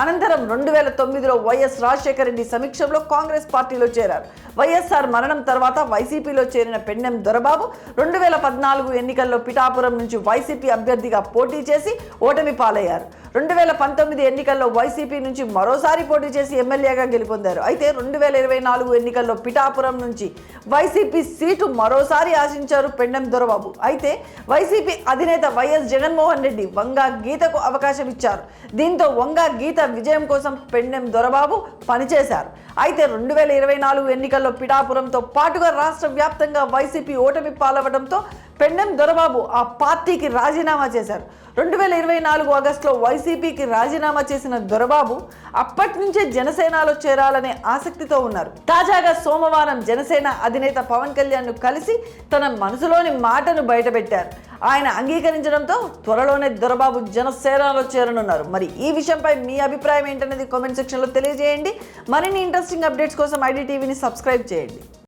అనంతరం రెండు వేల తొమ్మిదిలో వైఎస్ రాజశేఖర రెడ్డి సమీక్షంలో కాంగ్రెస్ పార్టీలో చేరారు. వైఎస్ఆర్ మరణం తర్వాత వైసీపీలో చేరిన పెన్నెం దొరబాబు రెండు వేల పద్నాలుగు ఎన్నికల్లో పిఠాపురం నుంచి వైసీపీ అభ్యర్థిగా పోటీ చేసి ఓటమి పాలయ్యారు. రెండు వేల పంతొమ్మిది ఎన్నికల్లో వైసీపీ నుంచి మరోసారి పోటీ చేసి ఎమ్మెల్యేగా గెలుపొందారు. అయితే రెండు వేల ఇరవై నాలుగు ఎన్నికల్లో పిఠాపురం నుంచి వైసీపీ సీటు మరోసారి ఆశించారు పెండం దొరబాబు. అయితే వైసీపీ అధినేత వైఎస్ జగన్మోహన్ రెడ్డి వంగా గీతకు అవకాశం ఇచ్చారు. దీంతో వంగా గీత విజయం కోసం పెండెం దొరబాబు పనిచేశారు. అయితే రెండు వేల ఇరవై నాలుగు ఎన్నికల్లో పిఠాపురంతో పాటుగా రాష్ట్ర వ్యాప్తంగా వైసీపీ ఓటమి పాలవడంతో పెండెం దొరబాబు ఆ పార్టీకి రాజీనామా చేశారు. రెండు వేల ఇరవై నాలుగు ఆగస్టులో వైసీపీకి రాజీనామా చేసిన దొరబాబు అప్పటి నుంచే జనసేనలో చేరాలనే ఆసక్తితో ఉన్నారు. తాజాగా సోమవారం జనసేన అధినేత పవన్ కళ్యాణ్ కలిసి తన మనసులోని మాటను బయటపెట్టారు. ఆయన అంగీకరించడంతో త్వరలోనే దొరబాబు జనసేనలో చేరనున్నారు. మరి ఈ విషయంపై మీ అభిప్రాయం ఏంటనేది కామెంట్ సెక్షన్లో తెలియజేయండి. మరిన్ని ఇంట్రెస్టింగ్ అప్డేట్స్ కోసం ఐడి టీవీని సబ్స్క్రైబ్ చేయండి.